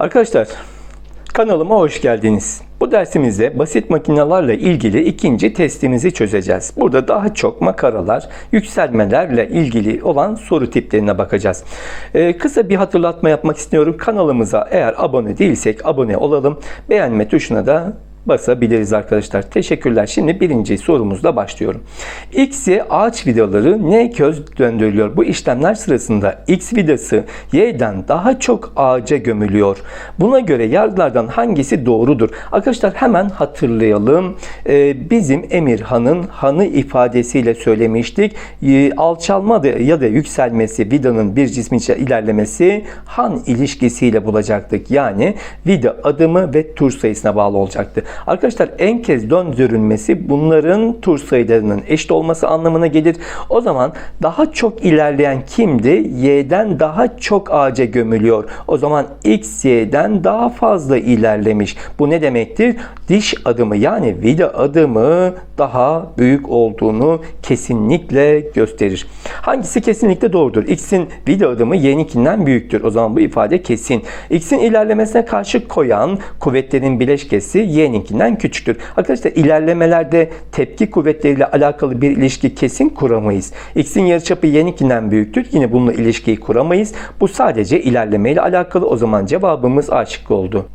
Arkadaşlar kanalıma hoş geldiniz. Bu dersimizde basit makinelerle ilgili ikinci testimizi çözeceğiz. Burada daha çok makaralar, yükselmelerle ilgili olan soru tiplerine bakacağız. Ee, kısa bir hatırlatma yapmak istiyorum. Kanalımıza eğer abone değilsek abone olalım. Beğenme tuşuna da basabiliriz arkadaşlar. Teşekkürler. Şimdi birinci sorumuzla başlıyorum. X, Y ağaç vidaları N köz döndürülüyor. Bu işlemler sırasında X vidası Y'den daha çok ağaca gömülüyor. Buna göre yargılardan hangisi doğrudur? Arkadaşlar hemen hatırlayalım. Ee, bizim Emirhan'ın hanı ifadesiyle söylemiştik. Ee, alçalma ya da yükselmesi vidanın bir cismin ilerlemesi han ilişkisiyle bulacaktık. Yani vida adımı ve tur sayısına bağlı olacaktı. Arkadaşlar en kez döndürülmesi bunların tur sayılarının eşit olması anlamına gelir. O zaman daha çok ilerleyen kimdi? Y'den daha çok ağaca gömülüyor. O zaman X Y'den daha fazla ilerlemiş. Bu ne demektir? Diş adımı yani vida adımı daha büyük olduğunu kesinlikle gösterir. Hangisi kesinlikle doğrudur? X'in vida adımı Y'ninkinden büyüktür. O zaman bu ifade kesin. X'in ilerlemesine karşı koyan kuvvetlerin bileşkesi Y'ninkinden küçüktür. Arkadaşlar ilerlemelerde tepki kuvvetleriyle alakalı bir ilişki kesin kuramayız. X'in yarıçapı Y'ninkinden büyüktür. Yine bununla ilişkiyi kuramayız. Bu sadece ilerlemeyle alakalı. O zaman cevabımız A şıkkı oldu.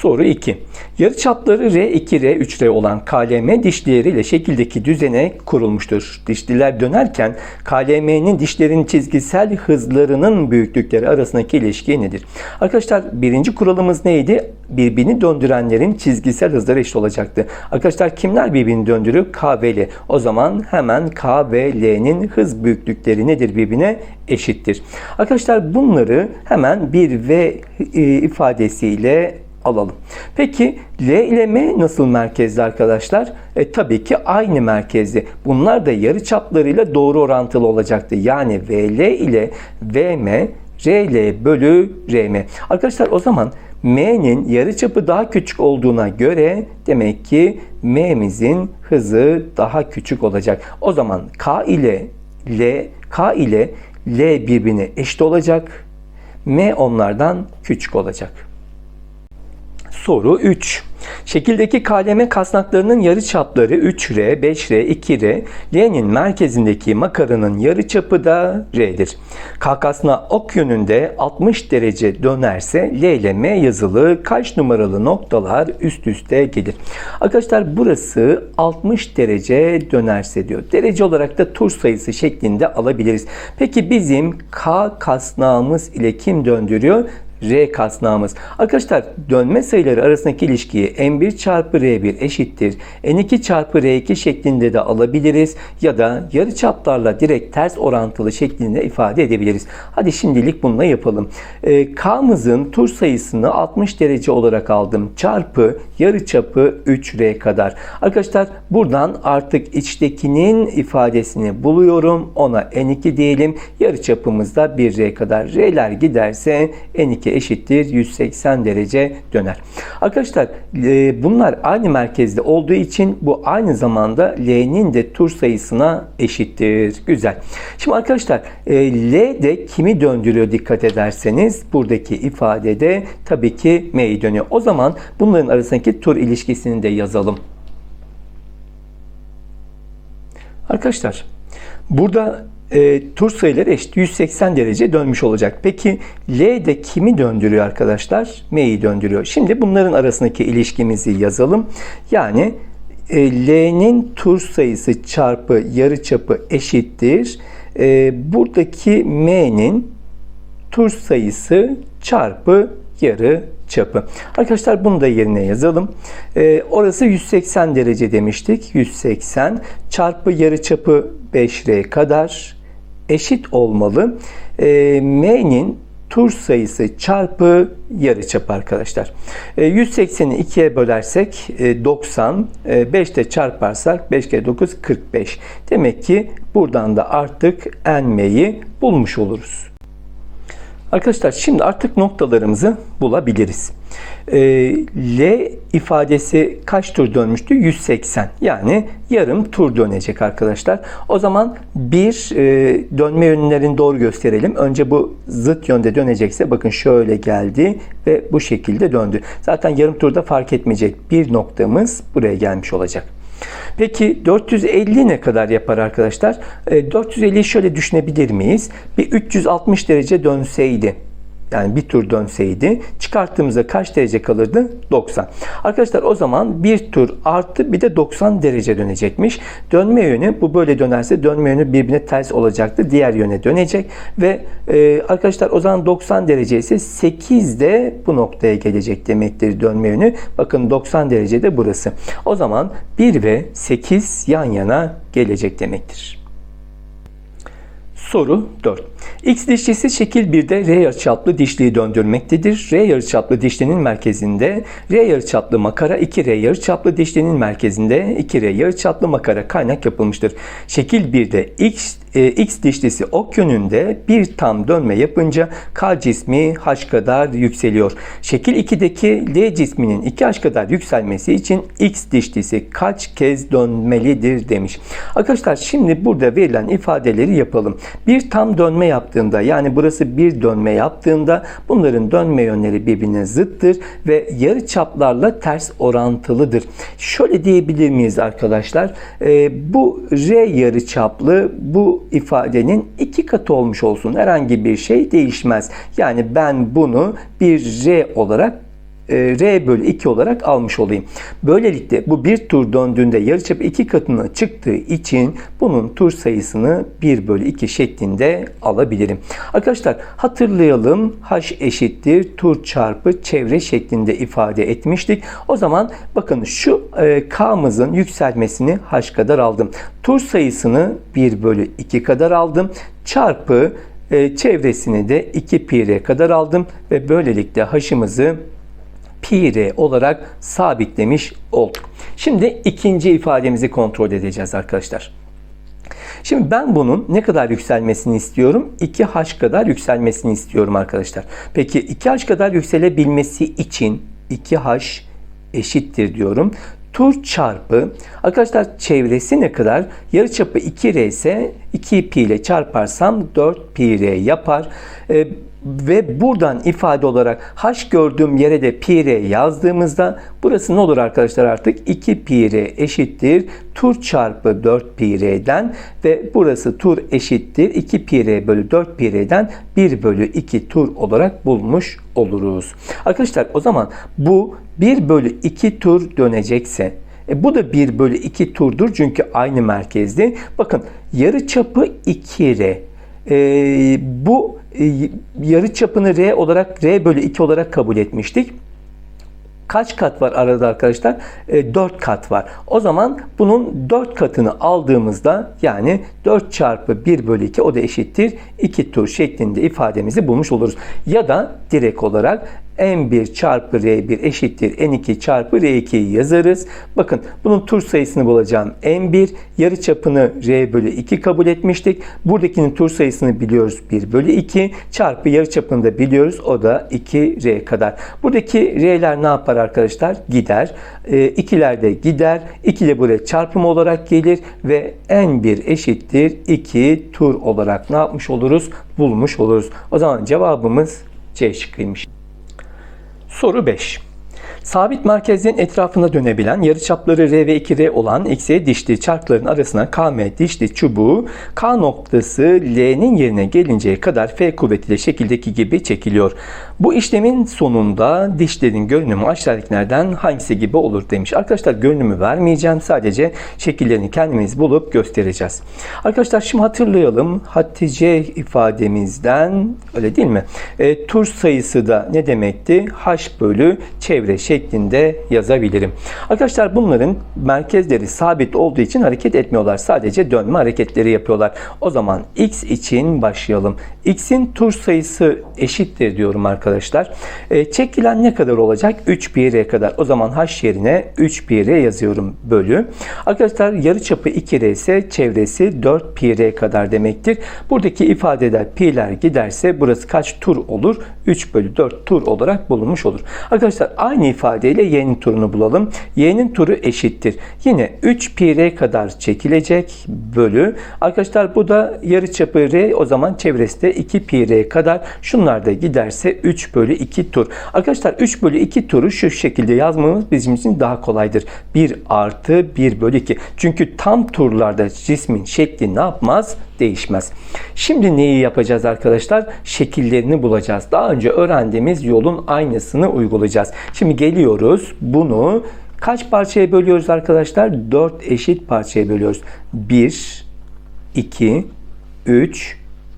Soru 2. Yarıçapları R2, R3, R olan KLM dişlileriyle şekildeki düzene kurulmuştur. Dişliler dönerken KLM'nin dişlerin çizgisel hızlarının büyüklükleri arasındaki ilişki nedir? Arkadaşlar birinci kuralımız neydi? Birbirini döndürenlerin çizgisel hızları eşit olacaktı. Arkadaşlar kimler birbirini döndürüyor? K ve L. O zaman hemen K ve L'nin hız büyüklükleri nedir birbirine? Eşittir. Arkadaşlar bunları hemen bir V e, ifadesiyle alalım. Peki L ile M nasıl merkezli arkadaşlar? E, tabii ki aynı merkezli. Bunlar da yarı çaplarıyla doğru orantılı olacaktı. Yani VL ile VM RL bölü RM. Arkadaşlar o zaman M'nin yarıçapı daha küçük olduğuna göre demek ki M'mizin hızı daha küçük olacak. O zaman K ile L, K ile L birbirine eşit olacak. M onlardan küçük olacak. Soru 3. Şekildeki kaleme kasnaklarının yarıçapları 3R, 5R, 2R, L'nin merkezindeki makaranın yarıçapı da R'dir. K kasnağı ok yönünde 60 derece dönerse L ile M yazılı kaç numaralı noktalar üst üste gelir? Arkadaşlar burası 60 derece dönerse diyor. Derece olarak da tur sayısı şeklinde alabiliriz. Peki bizim K kasnağımız ile kim döndürüyor? R kasnağımız. Arkadaşlar dönme sayıları arasındaki ilişkiyi N1 çarpı R1 eşittir. N2 çarpı R2 şeklinde de alabiliriz. Ya da yarıçaplarla direkt ters orantılı şeklinde ifade edebiliriz. Hadi şimdilik bununla yapalım. Ee, K'mızın tur sayısını 60 derece olarak aldım. Çarpı yarıçapı 3R kadar. Arkadaşlar buradan artık içtekinin ifadesini buluyorum. Ona N2 diyelim. Yarıçapımız da 1R kadar. R'ler giderse N2 eşittir 180 derece döner. Arkadaşlar e, bunlar aynı merkezde olduğu için bu aynı zamanda L'nin de tur sayısına eşittir. Güzel. Şimdi arkadaşlar e, L de kimi döndürüyor dikkat ederseniz buradaki ifadede tabii ki M'yi dönüyor. O zaman bunların arasındaki tur ilişkisini de yazalım. Arkadaşlar burada e, tur sayıları eşit 180 derece dönmüş olacak. Peki L de kimi döndürüyor arkadaşlar? M'yi döndürüyor. Şimdi bunların arasındaki ilişkimizi yazalım. Yani e, L'nin tur sayısı çarpı yarıçapı eşittir. E, buradaki M'nin tur sayısı çarpı yarı çapı. Arkadaşlar bunu da yerine yazalım. Ee, orası 180 derece demiştik. 180 çarpı yarı çapı 5R kadar eşit olmalı. Ee, M'nin tur sayısı çarpı yarıçap arkadaşlar. E, 180'i 2'ye bölersek e, 90, e, 5 de çarparsak 5 kere 9 45. Demek ki buradan da artık n'meyi bulmuş oluruz. Arkadaşlar şimdi artık noktalarımızı bulabiliriz. Ee, L ifadesi kaç tur dönmüştü? 180. Yani yarım tur dönecek arkadaşlar. O zaman bir e, dönme yönlerini doğru gösterelim. Önce bu zıt yönde dönecekse bakın şöyle geldi ve bu şekilde döndü. Zaten yarım turda fark etmeyecek. Bir noktamız buraya gelmiş olacak. Peki 450 ne kadar yapar arkadaşlar? E, 450'yi şöyle düşünebilir miyiz? Bir 360 derece dönseydi yani bir tur dönseydi çıkarttığımızda kaç derece kalırdı? 90. Arkadaşlar o zaman bir tur artı bir de 90 derece dönecekmiş. Dönme yönü bu böyle dönerse dönme yönü birbirine ters olacaktı. Diğer yöne dönecek ve e, arkadaşlar o zaman 90 derece ise 8 de bu noktaya gelecek demektir dönme yönü. Bakın 90 derece de burası. O zaman 1 ve 8 yan yana gelecek demektir. Soru 4. X dişlisi şekil 1'de R yarıçaplı dişliyi döndürmektedir. R yarıçaplı dişlinin merkezinde R yarıçaplı makara 2R yarıçaplı dişlinin merkezinde 2R yarıçaplı makara kaynak yapılmıştır. Şekil 1'de X e, X dişlisi ok yönünde bir tam dönme yapınca K cismi H kadar yükseliyor. Şekil 2'deki L cisminin 2H kadar yükselmesi için X dişlisi kaç kez dönmelidir demiş. Arkadaşlar şimdi burada verilen ifadeleri yapalım. Bir tam dönme yaptığında yani burası bir dönme yaptığında bunların dönme yönleri birbirine zıttır ve yarı çaplarla ters orantılıdır. Şöyle diyebilir miyiz arkadaşlar? E, bu R yarı çaplı bu ifadenin iki katı olmuş olsun. Herhangi bir şey değişmez. Yani ben bunu bir R olarak R bölü 2 olarak almış olayım. Böylelikle bu bir tur döndüğünde yarıçapı iki katına çıktığı için bunun tur sayısını 1 bölü 2 şeklinde alabilirim. Arkadaşlar hatırlayalım H eşittir tur çarpı çevre şeklinde ifade etmiştik. O zaman bakın şu e, K'mızın yükselmesini H kadar aldım. Tur sayısını 1 bölü 2 kadar aldım. Çarpı e, çevresini de 2 pi kadar aldım ve böylelikle H'ımızı pi olarak sabitlemiş olduk. Şimdi ikinci ifademizi kontrol edeceğiz arkadaşlar. Şimdi ben bunun ne kadar yükselmesini istiyorum? 2h kadar yükselmesini istiyorum arkadaşlar. Peki 2h kadar yükselebilmesi için 2h eşittir diyorum. Tur çarpı arkadaşlar çevresi ne kadar? Yarıçapı 2r ise 2 pi ile çarparsam 4 pi r yapar. Ee, ve buradan ifade olarak h gördüğüm yere de pi r yazdığımızda burası ne olur arkadaşlar artık 2 pi r eşittir tur çarpı 4 pi r'den ve burası tur eşittir 2 pi r bölü 4 pi r'den 1 bölü 2 tur olarak bulmuş oluruz. Arkadaşlar o zaman bu 1 bölü 2 tur dönecekse e, bu da 1 bölü 2 turdur çünkü aynı merkezde. Bakın yarı çapı 2R. E, bu yarı çapını R olarak R bölü 2 olarak kabul etmiştik. Kaç kat var arada arkadaşlar? E, 4 kat var. O zaman bunun 4 katını aldığımızda yani 4 çarpı 1 bölü 2 o da eşittir 2 tur şeklinde ifademizi bulmuş oluruz. Ya da direkt olarak n1 çarpı r1 eşittir n2 çarpı r2'yi yazarız. Bakın bunun tur sayısını bulacağım. n1 yarı çapını r bölü 2 kabul etmiştik. Buradakinin tur sayısını biliyoruz 1 bölü 2 çarpı yarı çapını da biliyoruz. O da 2r kadar. Buradaki r'ler ne yapar arkadaşlar? Gider. E, ikiler de gider. 2 ile buraya çarpım olarak gelir ve n1 eşittir 2 tur olarak ne yapmış oluruz? Bulmuş oluruz. O zaman cevabımız C şıkkıymış. Soru 5. Sabit merkezin etrafında dönebilen yarıçapları R ve 2R olan X'e dişli çarkların arasına KM dişli çubuğu K noktası L'nin yerine gelinceye kadar F kuvvetiyle şekildeki gibi çekiliyor. Bu işlemin sonunda dişlerin görünümü aşağıdakilerden hangisi gibi olur demiş. Arkadaşlar görünümü vermeyeceğim. Sadece şekillerini kendimiz bulup göstereceğiz. Arkadaşlar şimdi hatırlayalım. Hatice ifademizden öyle değil mi? E, tur sayısı da ne demekti? H bölü çevre şeklinde yazabilirim. Arkadaşlar bunların merkezleri sabit olduğu için hareket etmiyorlar. Sadece dönme hareketleri yapıyorlar. O zaman x için başlayalım. x'in tur sayısı eşittir diyorum arkadaşlar arkadaşlar. E, çekilen ne kadar olacak? 3 pi r kadar. O zaman h yerine 3 pi r yazıyorum bölü. Arkadaşlar yarıçapı 2 r ise çevresi 4 pi r kadar demektir. Buradaki ifadede pi'ler giderse burası kaç tur olur? 3 bölü 4 tur olarak bulunmuş olur. Arkadaşlar aynı ifadeyle y'nin turunu bulalım. y'nin turu eşittir. Yine 3 pi r kadar çekilecek bölü. Arkadaşlar bu da yarıçapı r o zaman çevresi de 2 pi r kadar. Şunlar da giderse 3 bölü 2 tur. Arkadaşlar 3 bölü 2 turu şu şekilde yazmamız bizim için daha kolaydır. 1 artı 1 bölü 2. Çünkü tam turlarda cismin şekli ne yapmaz? Değişmez. Şimdi neyi yapacağız arkadaşlar? Şekillerini bulacağız. Daha önce öğrendiğimiz yolun aynısını uygulayacağız. Şimdi geliyoruz. Bunu kaç parçaya bölüyoruz arkadaşlar? 4 eşit parçaya bölüyoruz. 1, 2, 3,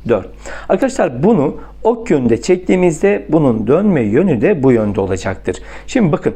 4. Arkadaşlar bunu ok yönünde çektiğimizde bunun dönme yönü de bu yönde olacaktır. Şimdi bakın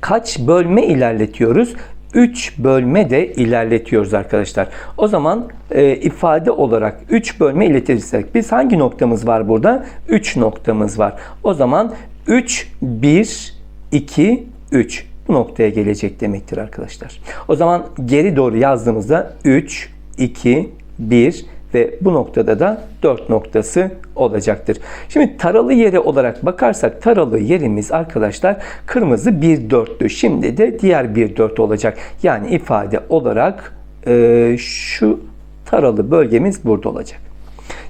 kaç bölme ilerletiyoruz? 3 bölme de ilerletiyoruz arkadaşlar. O zaman e, ifade olarak 3 bölme iletirsek biz hangi noktamız var burada? 3 noktamız var. O zaman 3, 1, 2, 3 bu noktaya gelecek demektir arkadaşlar. O zaman geri doğru yazdığımızda 3, 2, 1 ve bu noktada da 4 noktası olacaktır. Şimdi taralı yere olarak bakarsak taralı yerimiz arkadaşlar kırmızı 1 4'tü. Şimdi de diğer 1 4 olacak. Yani ifade olarak e, şu taralı bölgemiz burada olacak.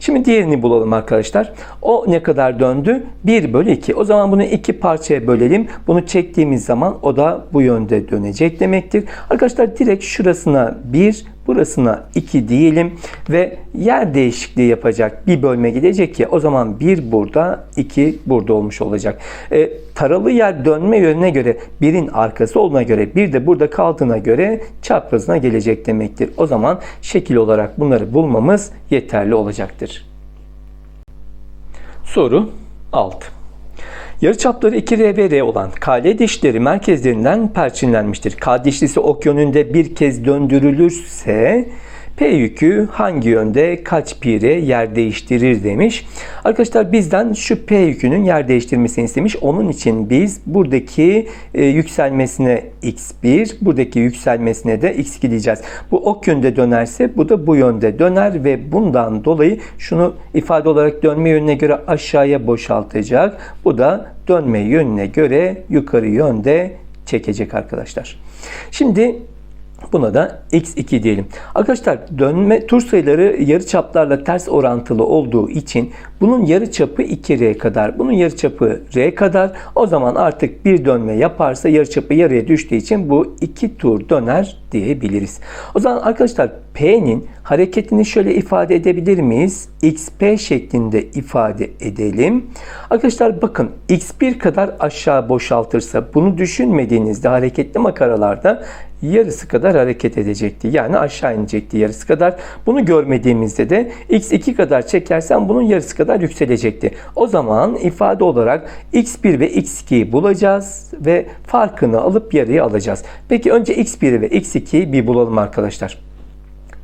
Şimdi diğerini bulalım arkadaşlar. O ne kadar döndü? 1 bölü 2. O zaman bunu iki parçaya bölelim. Bunu çektiğimiz zaman o da bu yönde dönecek demektir. Arkadaşlar direkt şurasına 1, burasına 2 diyelim ve yer değişikliği yapacak bir bölme gidecek ya o zaman 1 burada 2 burada olmuş olacak. E, taralı yer dönme yönüne göre birin arkası olduğuna göre bir de burada kaldığına göre çaprazına gelecek demektir. O zaman şekil olarak bunları bulmamız yeterli olacaktır. Soru 6. Yarıçapları 2R ve R olan KL dişleri merkezlerinden perçinlenmiştir. K dişlisi ok yönünde bir kez döndürülürse P yükü hangi yönde kaç pi r yer değiştirir demiş. Arkadaşlar bizden şu P yükünün yer değiştirmesini istemiş. Onun için biz buradaki e, yükselmesine x1, buradaki yükselmesine de x2 diyeceğiz. Bu ok yönde dönerse bu da bu yönde döner ve bundan dolayı şunu ifade olarak dönme yönüne göre aşağıya boşaltacak. Bu da dönme yönüne göre yukarı yönde çekecek arkadaşlar. Şimdi Buna da x2 diyelim. Arkadaşlar dönme tur sayıları yarı çaplarla ters orantılı olduğu için bunun yarı çapı 2r kadar. Bunun yarı çapı r kadar. O zaman artık bir dönme yaparsa yarı çapı yarıya düştüğü için bu iki tur döner diyebiliriz. O zaman arkadaşlar P'nin hareketini şöyle ifade edebilir miyiz? XP şeklinde ifade edelim. Arkadaşlar bakın X1 kadar aşağı boşaltırsa bunu düşünmediğinizde hareketli makaralarda yarısı kadar hareket edecekti. Yani aşağı inecekti yarısı kadar. Bunu görmediğimizde de x2 kadar çekersen bunun yarısı kadar yükselecekti. O zaman ifade olarak x1 ve x2'yi bulacağız ve farkını alıp yarıya alacağız. Peki önce x1 ve x2'yi bir bulalım arkadaşlar.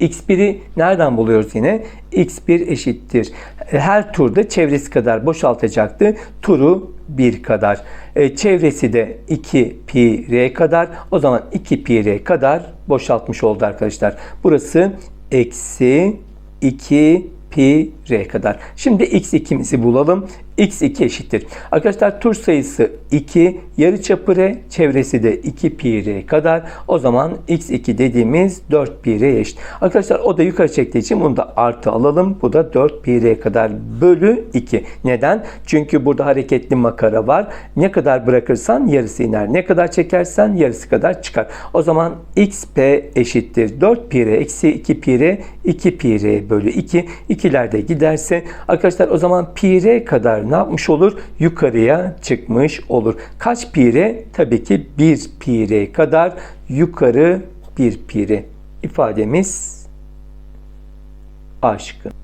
X1'i nereden buluyoruz yine? X1 eşittir. Her turda çevresi kadar boşaltacaktı. Turu 1 kadar. E, çevresi de 2 pi r kadar. O zaman 2 pi r kadar boşaltmış oldu arkadaşlar. Burası eksi 2 pi r kadar. Şimdi x2'mizi bulalım. X2 eşittir. Arkadaşlar tur sayısı 2, yarıçapı r, çevresi de 2 pi r kadar. O zaman x2 dediğimiz 4 pi r eşit. Arkadaşlar o da yukarı çektiği için bunu da artı alalım. Bu da 4 pi r kadar bölü 2. Neden? Çünkü burada hareketli makara var. Ne kadar bırakırsan yarısı iner. Ne kadar çekersen yarısı kadar çıkar. O zaman xp eşittir 4 pi r eksi 2 pi r 2 pi r bölü 2. İkiler de giderse arkadaşlar o zaman pi r kadar ne yapmış olur? Yukarıya çıkmış olur. Kaç pi r? Tabii ki 1 pi r kadar yukarı 1 pi r ifademiz A şıkkı.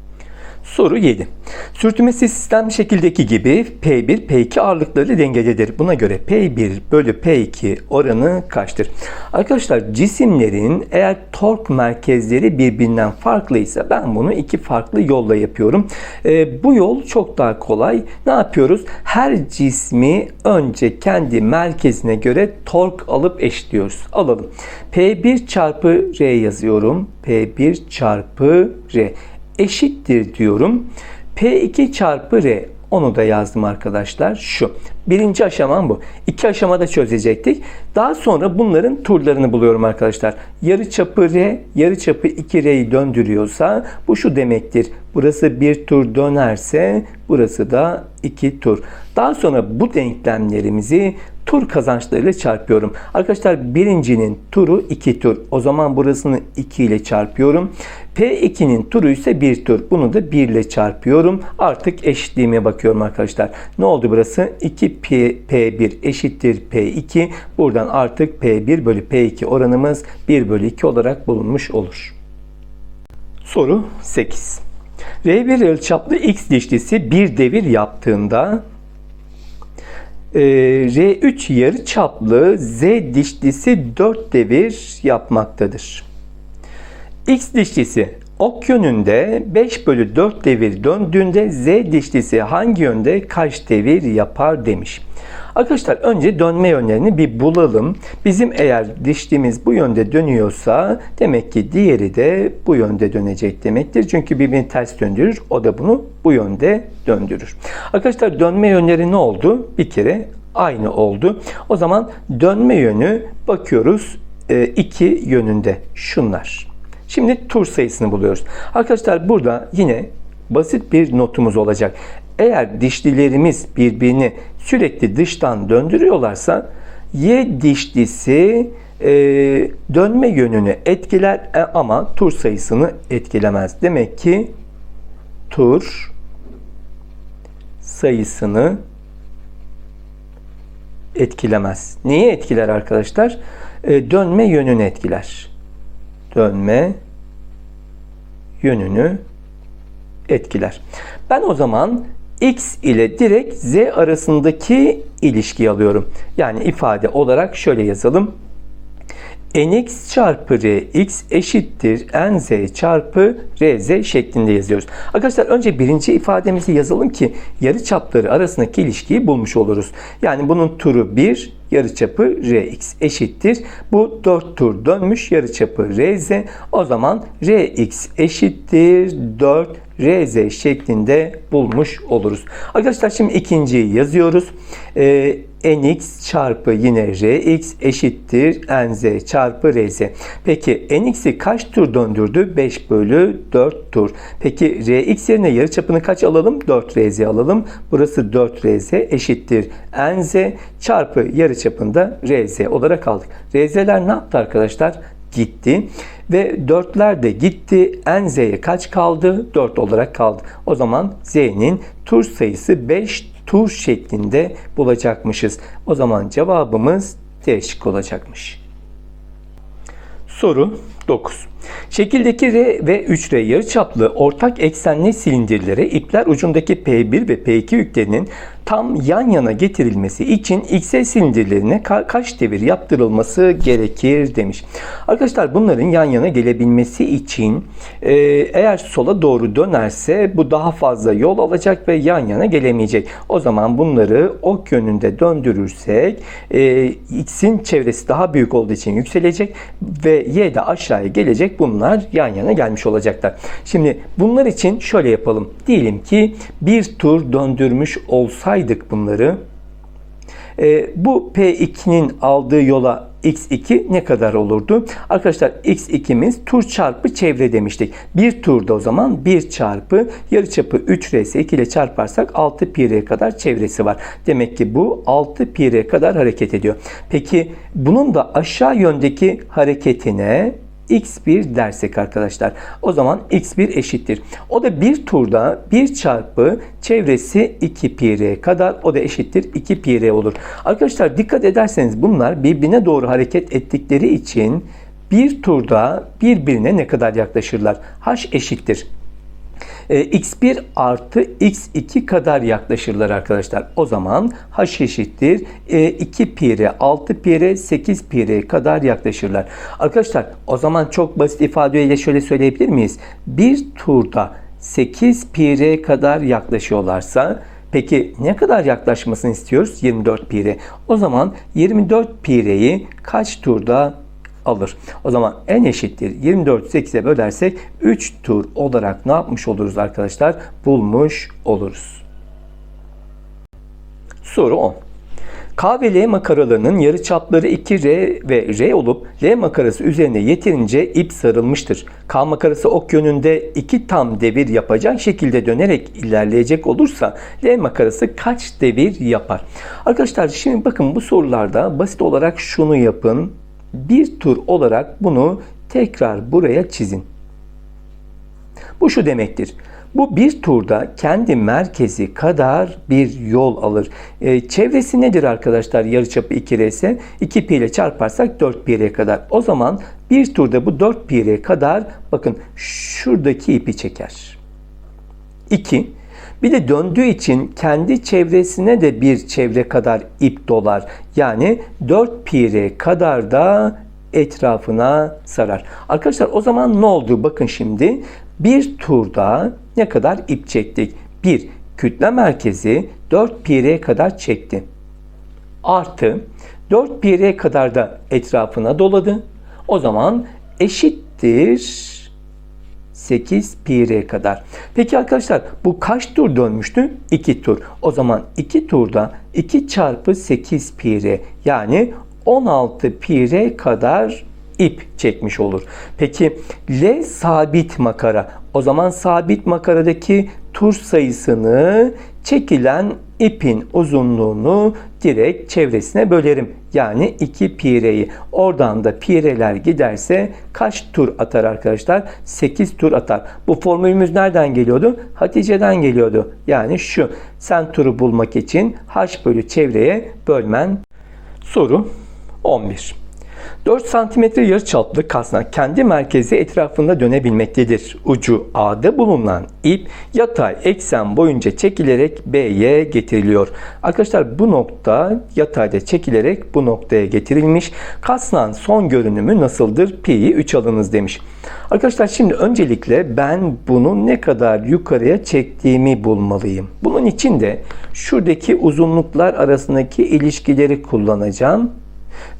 Soru 7. Sürtünmesiz sistem şekildeki gibi P1, P2 ağırlıkları dengededir. Buna göre P1 bölü P2 oranı kaçtır? Arkadaşlar cisimlerin eğer tork merkezleri birbirinden farklıysa ben bunu iki farklı yolla yapıyorum. Ee, bu yol çok daha kolay. Ne yapıyoruz? Her cismi önce kendi merkezine göre tork alıp eşitliyoruz. Alalım. P1 çarpı R yazıyorum. P1 çarpı R eşittir diyorum. P2 çarpı R onu da yazdım arkadaşlar. Şu. Birinci aşamam bu. İki aşamada çözecektik. Daha sonra bunların turlarını buluyorum arkadaşlar. Yarı çapı R, yarı çapı 2R'yi döndürüyorsa bu şu demektir. Burası bir tur dönerse burası da iki tur. Daha sonra bu denklemlerimizi tur kazançlarıyla çarpıyorum. Arkadaşlar birincinin turu 2 tur. O zaman burasını 2 ile çarpıyorum. P2'nin turu ise 1 tur. Bunu da 1 ile çarpıyorum. Artık eşitliğime bakıyorum arkadaşlar. Ne oldu burası? 2 P, P1 eşittir P2. Buradan artık P1 bölü P2 oranımız 1 bölü 2 olarak bulunmuş olur. Soru 8. R1 yarıçaplı X dişlisi bir devir yaptığında e, R3 yarı çaplı Z dişlisi 4 devir yapmaktadır. X dişlisi ok yönünde 5 bölü 4 devir döndüğünde Z dişlisi hangi yönde kaç devir yapar demiş. Arkadaşlar önce dönme yönlerini bir bulalım. Bizim eğer dişlimiz bu yönde dönüyorsa demek ki diğeri de bu yönde dönecek demektir. Çünkü birbirini ters döndürür. O da bunu bu yönde döndürür. Arkadaşlar dönme yönleri ne oldu? Bir kere aynı oldu. O zaman dönme yönü bakıyoruz e, iki yönünde şunlar. Şimdi tur sayısını buluyoruz. Arkadaşlar burada yine basit bir notumuz olacak. Eğer dişlilerimiz birbirini sürekli dıştan döndürüyorlarsa Y dişlisi e, dönme yönünü etkiler e, ama tur sayısını etkilemez. Demek ki tur sayısını etkilemez. Neyi etkiler arkadaşlar? E, dönme yönünü etkiler. Dönme yönünü etkiler. Ben o zaman x ile direkt z arasındaki ilişkiyi alıyorum. Yani ifade olarak şöyle yazalım. nx çarpı rx eşittir nz çarpı rz şeklinde yazıyoruz. Arkadaşlar önce birinci ifademizi yazalım ki yarı çapları arasındaki ilişkiyi bulmuş oluruz. Yani bunun turu 1, yarıçapı Rx eşittir. Bu 4 tur dönmüş yarıçapı Rz. O zaman Rx eşittir 4 Rz şeklinde bulmuş oluruz. Arkadaşlar şimdi ikinciyi yazıyoruz. Ee, nx çarpı yine rx eşittir nz çarpı rz. Peki nx'i kaç tur döndürdü? 5 bölü 4 tur. Peki rx yerine yarıçapını kaç alalım? 4 rz alalım. Burası 4 rz eşittir nz çarpı yarıçapında rz olarak aldık. Rz'ler ne yaptı arkadaşlar? Gitti. Ve 4'ler de gitti. Nz'ye kaç kaldı? 4 olarak kaldı. O zaman z'nin tur sayısı 5 tur şeklinde bulacakmışız. O zaman cevabımız D şık olacakmış. Soru 9. Şekildeki R ve 3R yarıçaplı ortak eksenli silindirlere ipler ucundaki P1 ve P2 yüklerinin tam yan yana getirilmesi için XL silindirlerine ka- kaç devir yaptırılması gerekir demiş. Arkadaşlar bunların yan yana gelebilmesi için e, eğer sola doğru dönerse bu daha fazla yol alacak ve yan yana gelemeyecek. O zaman bunları ok yönünde döndürürsek e, X'in çevresi daha büyük olduğu için yükselecek ve Y de aşağıya gelecek. Bunlar yan yana gelmiş olacaklar. Şimdi bunlar için şöyle yapalım. Diyelim ki bir tur döndürmüş olsaydık bunları e, bu P2'nin aldığı yola x2 ne kadar olurdu? Arkadaşlar x2'miz tur çarpı çevre demiştik. Bir turda o zaman 1 çarpı yarıçapı 3r ise 2 ile çarparsak 6 pi kadar çevresi var. Demek ki bu 6 pi kadar hareket ediyor. Peki bunun da aşağı yöndeki hareketine x1 dersek arkadaşlar. O zaman x1 eşittir. O da bir turda 1 çarpı çevresi 2 pi r kadar o da eşittir 2 pi r olur. Arkadaşlar dikkat ederseniz bunlar birbirine doğru hareket ettikleri için bir turda birbirine ne kadar yaklaşırlar? h eşittir. E, x1 artı x2 kadar yaklaşırlar arkadaşlar. O zaman h eşittir e, 2 pi r 6 pi r 8 pi kadar yaklaşırlar. Arkadaşlar o zaman çok basit ifadeyle şöyle söyleyebilir miyiz? Bir turda 8 pi kadar yaklaşıyorlarsa Peki ne kadar yaklaşmasını istiyoruz? 24 pi. O zaman 24 pi r'yi kaç turda alır? O zaman n eşittir 24 8'e bölersek 3 tur olarak ne yapmış oluruz arkadaşlar? Bulmuş oluruz. Soru 10. K ve L makaralarının yarıçapları 2R ve R olup L makarası üzerine yeterince ip sarılmıştır. K makarası ok yönünde iki tam devir yapacak şekilde dönerek ilerleyecek olursa L makarası kaç devir yapar? Arkadaşlar şimdi bakın bu sorularda basit olarak şunu yapın. Bir tur olarak bunu tekrar buraya çizin. Bu şu demektir. Bu bir turda kendi merkezi kadar bir yol alır. E, çevresi nedir arkadaşlar? Yarıçapı 2R ise 2 pi ile çarparsak 4 pi kadar. O zaman bir turda bu 4 pi kadar bakın şuradaki ipi çeker. 2. Bir de döndüğü için kendi çevresine de bir çevre kadar ip dolar. Yani 4 pi kadar da etrafına sarar. Arkadaşlar o zaman ne oldu? Bakın şimdi bir turda ne kadar ip çektik? 1. Kütle merkezi 4 pi kadar çekti. Artı 4 pi kadar da etrafına doladı. O zaman eşittir 8 pi kadar. Peki arkadaşlar bu kaç tur dönmüştü? 2 tur. O zaman 2 turda 2 çarpı 8 pi yani 16 pi kadar ip çekmiş olur. Peki L sabit makara. O zaman sabit makaradaki tur sayısını çekilen ipin uzunluğunu direkt çevresine bölerim. Yani 2 pireyi. Oradan da pireler giderse kaç tur atar arkadaşlar? 8 tur atar. Bu formülümüz nereden geliyordu? Hatice'den geliyordu. Yani şu. Sen turu bulmak için h bölü çevreye bölmen. Soru 11. 4 cm yarıçaplı kasnak kendi merkezi etrafında dönebilmektedir. Ucu A'da bulunan ip yatay eksen boyunca çekilerek B'ye getiriliyor. Arkadaşlar bu nokta yatayda çekilerek bu noktaya getirilmiş. Kasnağın son görünümü nasıldır? Pi'yi 3 alınız demiş. Arkadaşlar şimdi öncelikle ben bunu ne kadar yukarıya çektiğimi bulmalıyım. Bunun için de şuradaki uzunluklar arasındaki ilişkileri kullanacağım.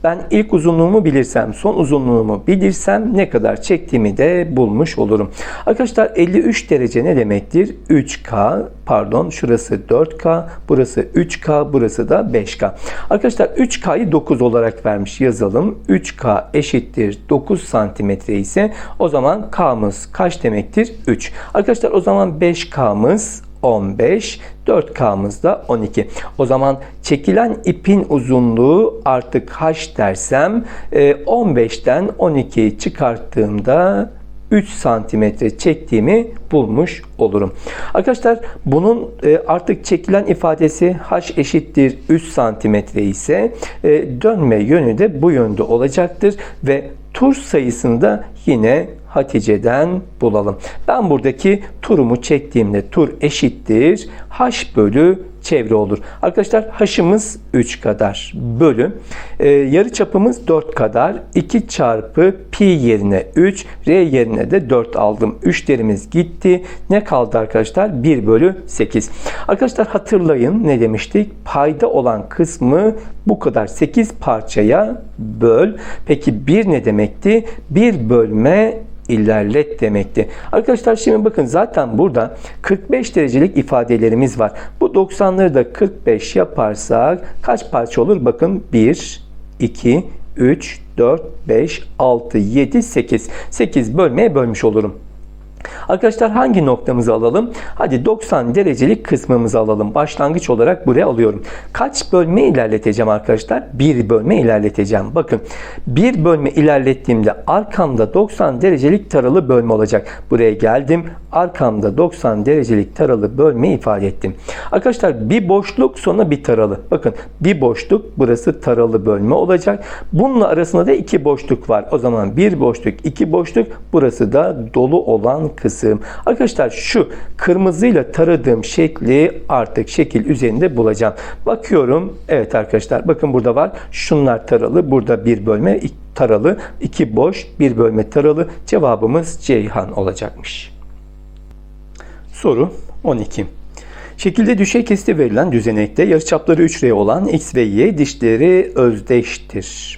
Ben ilk uzunluğumu bilirsem, son uzunluğumu bilirsem ne kadar çektiğimi de bulmuş olurum. Arkadaşlar 53 derece ne demektir? 3K, pardon şurası 4K, burası 3K, burası da 5K. Arkadaşlar 3K'yı 9 olarak vermiş yazalım. 3K eşittir 9 santimetre ise o zaman K'mız kaç demektir? 3. Arkadaşlar o zaman 5K'mız 15, 4K'mız da 12. O zaman çekilen ipin uzunluğu artık h dersem 15'ten e, 12'yi çıkarttığımda 3 santimetre çektiğimi bulmuş olurum. Arkadaşlar bunun e, artık çekilen ifadesi h eşittir 3 santimetre ise e, dönme yönü de bu yönde olacaktır ve tur sayısını da yine Hatice'den bulalım. Ben buradaki turumu çektiğimde tur eşittir h bölü çevre olur. Arkadaşlar h'ımız 3 kadar bölü e, yarı çapımız 4 kadar 2 çarpı pi yerine 3 r yerine de 4 aldım. 3 derimiz gitti. Ne kaldı arkadaşlar? 1 bölü 8. Arkadaşlar hatırlayın ne demiştik? Payda olan kısmı bu kadar 8 parçaya böl. Peki 1 ne demekti? 1 bölme ilerlet demekti. Arkadaşlar şimdi bakın zaten burada 45 derecelik ifadelerimiz var. Bu 90'ları da 45 yaparsak kaç parça olur? Bakın 1, 2, 3, 4, 5, 6, 7, 8. 8 bölmeye bölmüş olurum. Arkadaşlar hangi noktamızı alalım? Hadi 90 derecelik kısmımızı alalım. Başlangıç olarak buraya alıyorum. Kaç bölme ilerleteceğim arkadaşlar? Bir bölme ilerleteceğim. Bakın bir bölme ilerlettiğimde arkamda 90 derecelik taralı bölme olacak. Buraya geldim. Arkamda 90 derecelik taralı bölme ifade ettim. Arkadaşlar bir boşluk sonra bir taralı. Bakın bir boşluk burası taralı bölme olacak. Bununla arasında da iki boşluk var. O zaman bir boşluk iki boşluk burası da dolu olan kızım. Arkadaşlar şu kırmızıyla taradığım şekli artık şekil üzerinde bulacağım. Bakıyorum. Evet arkadaşlar bakın burada var. Şunlar taralı. Burada bir bölme taralı. iki boş. Bir bölme taralı. Cevabımız Ceyhan olacakmış. Soru 12. Şekilde düşey kesti verilen düzenekte yarıçapları 3R olan X ve Y dişleri özdeştir.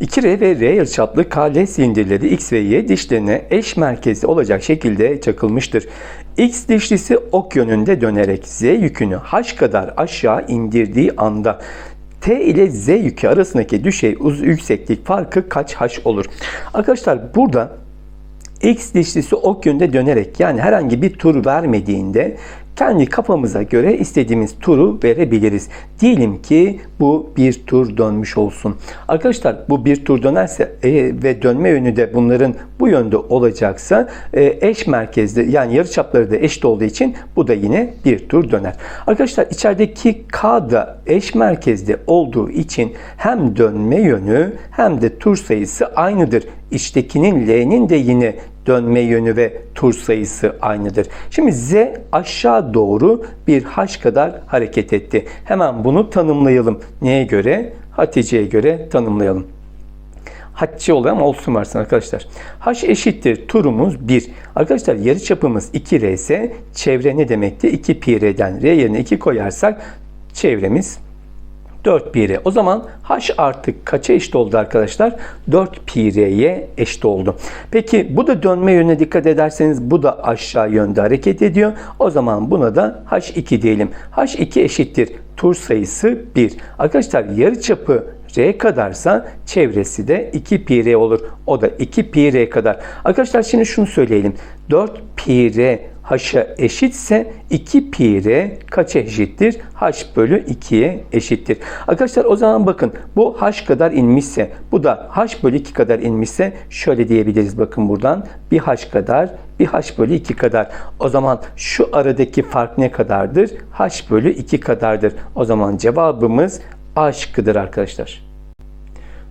2R ve R yarıçaplı KL silindirleri X ve Y dişlerine eş merkezli olacak şekilde çakılmıştır. X dişlisi ok yönünde dönerek Z yükünü H kadar aşağı indirdiği anda T ile Z yükü arasındaki düşey uz yükseklik farkı kaç H olur? Arkadaşlar burada X dişlisi ok yönde dönerek yani herhangi bir tur vermediğinde kendi kafamıza göre istediğimiz turu verebiliriz. Diyelim ki bu bir tur dönmüş olsun. Arkadaşlar bu bir tur dönerse e, ve dönme yönü de bunların bu yönde olacaksa e, eş merkezli yani yarıçapları da eşit olduğu için bu da yine bir tur döner. Arkadaşlar içerideki K da eş merkezli olduğu için hem dönme yönü hem de tur sayısı aynıdır. İçtekinin L'nin de yine dönme yönü ve tur sayısı aynıdır. Şimdi Z aşağı doğru bir H kadar hareket etti. Hemen bunu tanımlayalım. Neye göre? Hatice'ye göre tanımlayalım. Hatice olan olsun varsın arkadaşlar. H eşittir turumuz 1. Arkadaşlar yarı çapımız 2R ise çevre ne demekti? 2 pi R'den R yerine 2 koyarsak çevremiz 4 pi. O zaman h artık kaça eşit oldu arkadaşlar? 4 pi eşit oldu. Peki bu da dönme yönüne dikkat ederseniz bu da aşağı yönde hareket ediyor. O zaman buna da h2 diyelim. h2 eşittir tur sayısı 1. Arkadaşlar yarıçapı r kadarsa çevresi de 2 pi r olur. O da 2 pi r kadar. Arkadaşlar şimdi şunu söyleyelim. 4 pi r h'a eşitse 2 pi r kaça eşittir? h bölü 2'ye eşittir. Arkadaşlar o zaman bakın bu h kadar inmişse bu da h bölü 2 kadar inmişse şöyle diyebiliriz bakın buradan bir h kadar bir h bölü 2 kadar. O zaman şu aradaki fark ne kadardır? h bölü 2 kadardır. O zaman cevabımız A şıkkıdır arkadaşlar.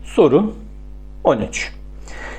Soru 13.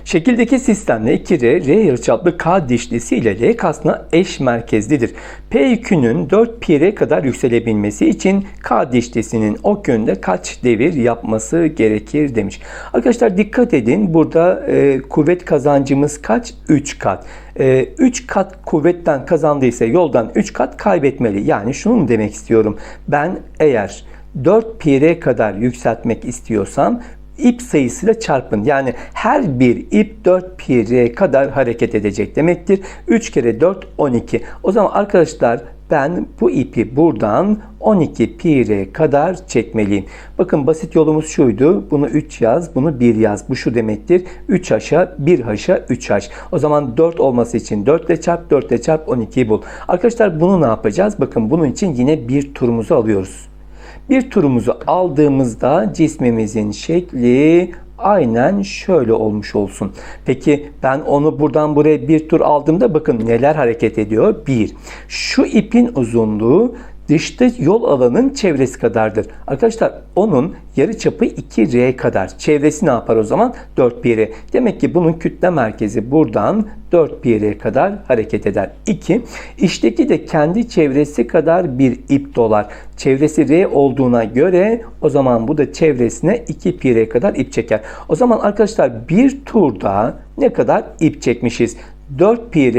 Şekildeki sistemde 2R, R yarıçaplı K dişlisi ile L kasna eş merkezlidir. P yükünün 4 pi R kadar yükselebilmesi için K dişlisinin ok yönünde kaç devir yapması gerekir demiş. Arkadaşlar dikkat edin burada e, kuvvet kazancımız kaç? 3 kat. E, 3 kat kuvvetten kazandıysa yoldan 3 kat kaybetmeli. Yani şunu mu demek istiyorum? Ben eğer 4 pi R kadar yükseltmek istiyorsam ip sayısıyla çarpın. Yani her bir ip 4 pi r kadar hareket edecek demektir. 3 kere 4 12. O zaman arkadaşlar ben bu ipi buradan 12 pi r kadar çekmeliyim. Bakın basit yolumuz şuydu. Bunu 3 yaz, bunu 1 yaz. Bu şu demektir. 3 haşa, 1 haşa, 3 haş. O zaman 4 olması için 4 ile çarp, 4 ile çarp 12'yi bul. Arkadaşlar bunu ne yapacağız? Bakın bunun için yine bir turumuzu alıyoruz. Bir turumuzu aldığımızda cismimizin şekli aynen şöyle olmuş olsun. Peki ben onu buradan buraya bir tur aldığımda bakın neler hareket ediyor? Bir, şu ipin uzunluğu dışta yol alanın çevresi kadardır. Arkadaşlar onun yarı çapı 2R kadar. Çevresi ne yapar o zaman? 4 pi. Demek ki bunun kütle merkezi buradan 4 pi kadar hareket eder. 2. İşteki de kendi çevresi kadar bir ip dolar. Çevresi R olduğuna göre o zaman bu da çevresine 2 pi kadar ip çeker. O zaman arkadaşlar bir turda ne kadar ip çekmişiz? 4 pi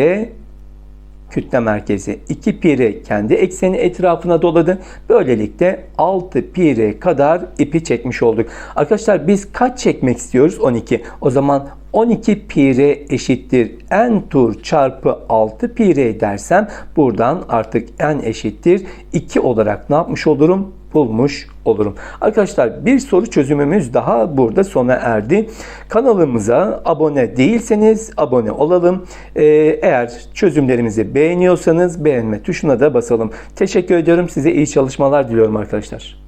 kütle merkezi 2 pi kendi ekseni etrafına doladı. Böylelikle 6 pi kadar ipi çekmiş olduk. Arkadaşlar biz kaç çekmek istiyoruz? 12. O zaman 12 pi r eşittir n tur çarpı 6 pi dersem buradan artık n eşittir 2 olarak ne yapmış olurum? Bulmuş olurum. Arkadaşlar bir soru çözümümüz daha burada sona erdi. Kanalımıza abone değilseniz abone olalım. Ee, eğer çözümlerimizi beğeniyorsanız beğenme tuşuna da basalım. Teşekkür ediyorum. Size iyi çalışmalar diliyorum arkadaşlar.